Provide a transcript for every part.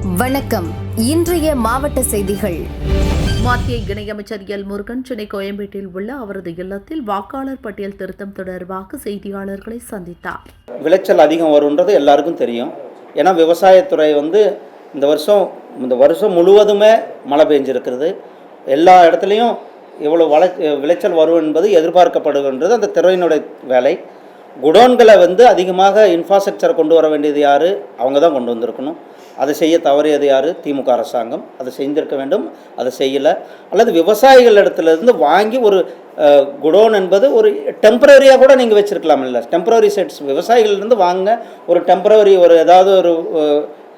வணக்கம். இன்றைய மாவட்ட செய்திகள். மத்திய இணையமைச்சர் எல் முருகன் சென்னை கோயம்பேட்டில் உள்ள அவரது இல்லத்தில் வாக்காளர் பட்டியல் திருத்தம் தொடர்பாக செய்தியாளர்களை சந்தித்தார். விளைச்சல் அதிகம் வருன்றது எல்லாருக்கும் தெரியும். ஏன்னா விவசாயத்துறை வந்து இந்த வருஷம் இந்த வருஷம் முழுவதுமே மழை பெஞ்சிருக்கிறது. எல்லா இடத்துலையும் இவ்வளோ வள விளைச்சல் வரும் என்பது எதிர்பார்க்கப்படுகின்றது. அந்த துறையினுடைய வேலை. குடோன்களை வந்து அதிகமாக இன்ஃப்ராஸ்ட்ரக்சரை கொண்டு வர வேண்டியது யார்? அவங்க தான் கொண்டு வந்திருக்கணும். அதை செய்ய தவறியது யார்? திமுக அரசாங்கம். அதை செஞ்சிருக்க வேண்டும். அதை செய்யலை. அல்லது விவசாயிகள் இடத்துல இருந்து வாங்கி ஒரு குடோன் என்பது ஒரு டெம்பரரியாக கூட நீங்கள் வச்சுருக்கலாம் இல்லை. டெம்பரரி செட்ஸ் விவசாயிகள்லேருந்து வாங்க ஒரு டெம்பரரி ஒரு ஏதாவது ஒரு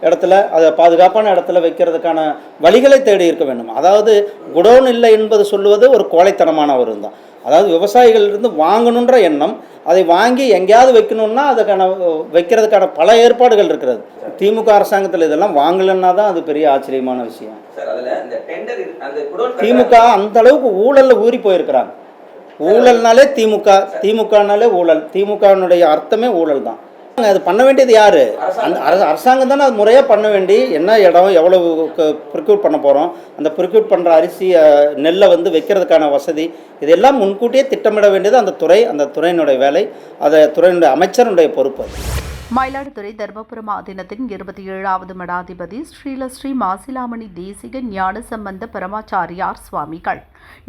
இடத்துல அதை பாதுகாப்பான இடத்துல வைக்கிறதுக்கான வழிகளை தேடி இருக்க வேண்டும். அதாவது குடோன் இல்லை என்பது சொல்லுவது ஒரு கோழைத்தனமான ஒரு தான் அதாவது விவசாயிகளிருந்து வாங்கணுன்ற எண்ணம் அதை வாங்கி எங்கேயாவது வைக்கணும்னா அதுக்கான வைக்கிறதுக்கான பல ஏற்பாடுகள் இருக்கிறது. திமுக அரசாங்கத்தில் இதெல்லாம் வாங்கலைன்னா தான் அது பெரிய ஆச்சரியமான விஷயம். திமுக அந்த அளவுக்கு ஊழல்ல ஊறி போயிருக்கிறாங்க. ஊழல்னாலே திமுக திமுகனாலே ஊழல் திமுகனுடைய அர்த்தமே ஊழல் தான் அது பண்ண வேண்டியது யார்? அந்த அரசு அரசாங்கம் தானே அது முறையாக பண்ண வேண்டி என்ன இடம் எவ்வளவு ப்ரிக்யூட் பண்ண போகிறோம் அந்த ப்ரிக்யூட் பண்ணுற அரிசி நெல்லை வந்து வைக்கிறதுக்கான வசதி இதெல்லாம் முன்கூட்டியே திட்டமிட வேண்டியது அந்த துறை அந்த துறையினுடைய வேலை. அதை துறையினுடைய அமைச்சருடைய பொறுப்பு அது. மயிலாடுதுறை தர்மபுரம் ஆதீனத்தின் இருபத்தி ஏழாவது மடாதிபதி ஸ்ரீலஸ்ரீ மாசிலாமணி தேசிக ஞான சம்பந்த பரமாச்சாரியார் சுவாமிகள்.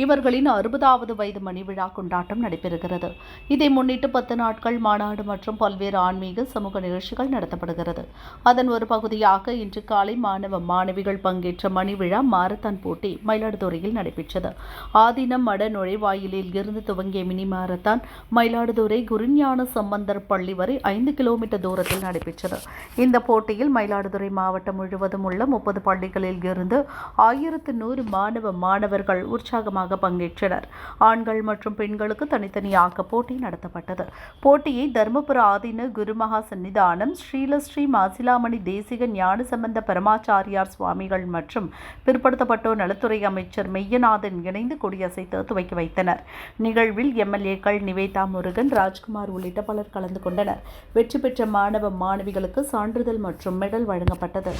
இவர்களின் அறுபதாவது வயது மணி விழா கொண்டாட்டம் நடைபெறுகிறது. இதை முன்னிட்டு பத்து நாட்கள் மாநாடு மற்றும் பல்வேறு ஆன்மீக சமூக நிகழ்ச்சிகள் நடத்தப்படுகிறது. அதன் ஒரு பகுதியாக இன்று காலை மாணவ மாணவிகள் பங்கேற்ற மணி விழா மாரத்தான் போட்டி மயிலாடுதுறையில் நடைபெற்றது. ஆதீனம் மட நுழைவாயிலில் இருந்து துவங்கிய மினி மாரத்தான் மயிலாடுதுறை குருஞான சம்பந்தர் பள்ளி வரை ஐந்து கிலோமீட்டர் தூரத்தில் நடைபெற்றது. இந்த போட்டியில் மயிலாடுதுறை மாவட்டம் முழுவதும் உள்ள முப்பது பள்ளிகளில் இருந்து ஆயிரத்து நூறு மாணவ மாணவர்கள் உற்சாகமாக பங்கேற்றனர். ஆண்கள் மற்றும் பெண்களுக்கு தனித்தனியாக போட்டி நடத்தப்பட்டது. போட்டியை தர்மபுர ஆதீன குருமகா சன்னிதானம் ஸ்ரீலஸ்ரீ மாசிலாமணி தேசிக ஞான சம்பந்த பரமாச்சாரியார் சுவாமிகள் மற்றும் பிற்படுத்தப்பட்டோர் நலத்துறை அமைச்சர் மெய்யநாதன் இணைந்து கொடியசைத்து துவக்கி வைத்தனர். நிகழ்வில் எம்எல்ஏக்கள் நிவேதா முருகன் ராஜ்குமார் உள்ளிட்ட பலர் கலந்து கொண்டனர். வெற்றி பெற்ற மாணவ மாணவிகளுக்கு சான்றிதழ் மற்றும் மெடல் வழங்கப்பட்டது.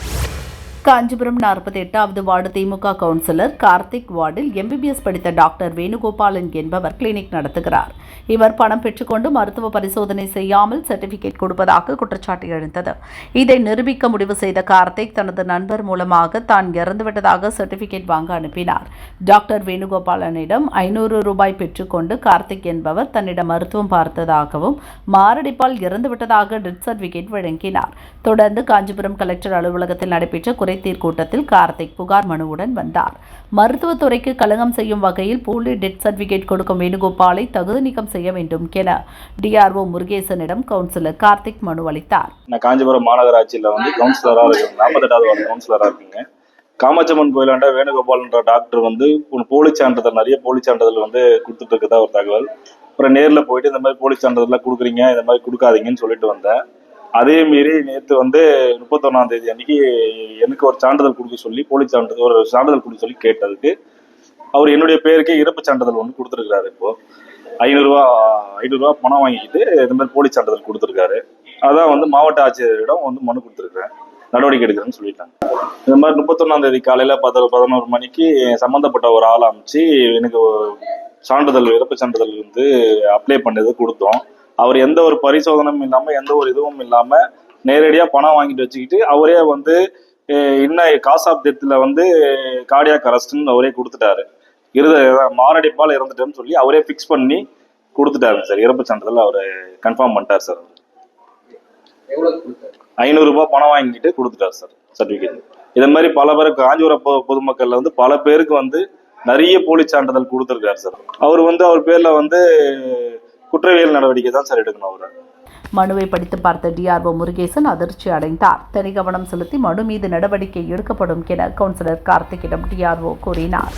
காஞ்சிபுரம் நாற்பத்தி எட்டாவது வார்டு திமுக கவுன்சிலர் கார்த்திக் வார்டில் எம்பிபிஎஸ் படித்த டாக்டர் வேணுகோபாலன் என்பவர் கிளினிக் நடத்துகிறார். இவர் பணம் பெற்றுக்கொண்டு மருத்துவ பரிசோதனை செய்யாமல் சர்டிபிகேட் கொடுப்பதாக குற்றச்சாட்டு எழுந்தது. இதை நிரூபிக்க முடிவு செய்த கார்த்திக் தனது நண்பர் மூலமாக தான் இறந்துவிட்டதாக சர்டிபிகேட் வாங்க அனுப்பினார். டாக்டர் வேணுகோபாலனிடம் ஐநூறு ரூபாய் பெற்றுக்கொண்டு கார்த்திக் என்பவர் தன்னிடம் மருத்துவம் பார்த்ததாகவும் மாரடைப்பால் இறந்துவிட்டதாக டெத் சர்டிபிகேட் வழங்கினார். தொடர்ந்து காஞ்சிபுரம் கலெக்டர் அலுவலகத்தில் நடைபெற்ற குறைதீர் கூட்டத்தில் கார்த்திக் புகார் மனுவுடன் வந்தார். மருத்துவத்துறைக்கு களங்கம் செய்யும் வகையில் போலி டெத் சர்டிபிகேட் கொடுக்கும் வேணுகோபாலை தகுதி நீக்கம் செய்ய வேண்டும் என டிஆர்ஓ முருகேசனிடம் கவுன்சிலர் கார்த்திக் மனு அளித்தார். நான் காஞ்சிபுரம் மாநகராட்சியில் வந்து கவுன்சிலராக இருக்கேன். நாற்பத்தெட்டாவது வார்டு கவுன்சிலராக இருக்கீங்க. காமாட்சம்மன் கோயிலாண்ட வேணுகோபால்ன்ற டாக்டர் வந்து ஒரு போலி சான்றிதழ் நிறைய போலி சான்றிதழ் வந்து கொடுத்துட்டு இருக்கதா ஒரு தகவல். அப்புறம் நேரில் போயிட்டு இந்த மாதிரி போலி சான்றிதழ்லாம் கொடுக்குறீங்க இந்த மாதிரி கொடுக்காதீங்கன்னு சொல்லிட்டு வந்தேன். அதே மீறி நேற்று வந்து முப்பத்தொன்னாம் தேதி அன்னைக்கு எனக்கு ஒரு சான்றிதழ் கொடுக்க சொல்லி போலி சான்றிதழ் ஒரு சான்றிதழ் கொடுக்க சொல்லி கேட்டதுக்கு அவர் என்னுடைய பேருக்கே இறப்பு சான்றிதழ் ஒன்று கொடுத்துருக்காரு இப்போ. ஐநூறுரூவா ஐநூறுரூவா பணம் வாங்கிக்கிட்டு இந்த மாதிரி போலி சான்றிதழ் கொடுத்துருக்காரு. அதான் வந்து மாவட்ட ஆட்சியரிடம் வந்து மனு கொடுத்துருக்குறேன். நடவடிக்கை எடுக்கிறேன்னு சொல்லிட்டாங்க. இந்த மாதிரி முப்பத்தொன்னாம் தேதி காலையில் பத்து பதினோரு மணிக்கு சம்மந்தப்பட்ட ஒரு ஆள் அமைச்சு எனக்கு சான்றிதழ் இறப்பு சான்றிதழ் வந்து அப்ளை பண்ணது கொடுத்தோம். அவர் எந்த ஒரு பரிசோதனையும் இல்லாம எந்த ஒரு இதுவும் இல்லாம நேரடியா பணம் வாங்கிட்டு வச்சுக்கிட்டு அவரே வந்து இன்னும் காஸ் ஆஃப் டெத்தில் வந்து கார்டியாக் அரெஸ்ட்னு அவரே கொடுத்துட்டாரு. இருத மாரடைப்பால் இறந்துட்டேன்னு சொல்லி அவரே ஃபிக்ஸ் பண்ணி கொடுத்துட்டாரு சார். இறப்பு சான்றிதழ் அவர் கன்ஃபார்ம் பண்ணிட்டார் சார். ஐநூறு ரூபாய் பணம் வாங்கிட்டு கொடுத்துட்டாரு சார் சர்டிபிகேட் இதே மாதிரி பல பேருக்கு காஞ்சிபுரம் பொதுமக்கள்ல வந்து பல பேருக்கு வந்து நிறைய போலி சான்றிதழ் கொடுத்துருக்காரு சார். அவர் வந்து அவர் பேர்ல வந்து குற்றவியல் நடவடிக்கை தான் சார் எடுக்கணும் அவர். மனுவை படித்து பார்த்த டிஆர்ஓ முருகேசன் அதிர்ச்சி அடைந்தார். தனி கவனம் செலுத்தி மனு மீது நடவடிக்கை எடுக்கப்படும் என கவுன்சிலர் கார்த்திகிடம் டிஆர்ஓ கூறினார்.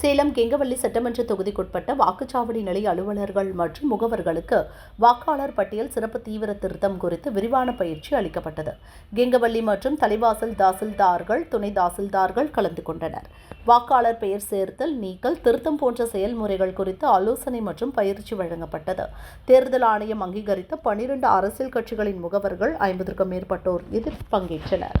சேலம் கெங்கவல்லி சட்டமன்ற தொகுதிக்குட்பட்ட வாக்குச்சாவடி நிலைய அலுவலர்கள் மற்றும் முகவர்களுக்கு வாக்காளர் பட்டியல் சிறப்பு தீவிர திருத்தம் குறித்து விரிவான பயிற்சி அளிக்கப்பட்டது. கெங்கவல்லி மற்றும் தலைவாசல் தாசில்தார்கள் துணை தாசில்தார்கள் கலந்து கொண்டனர். வாக்காளர் பெயர் சேர்த்தல் நீக்கல் திருத்தம் போன்ற செயல்முறைகள் குறித்து ஆலோசனை மற்றும் பயிற்சி வழங்கப்பட்டது. தேர்தல் ஆணையம் அங்கீகரித்த பனிரெண்டு அரசியல் கட்சிகளின் முகவர்கள் ஐம்பதற்கும் மேற்பட்டோர் இதில் பங்கேற்றனர்.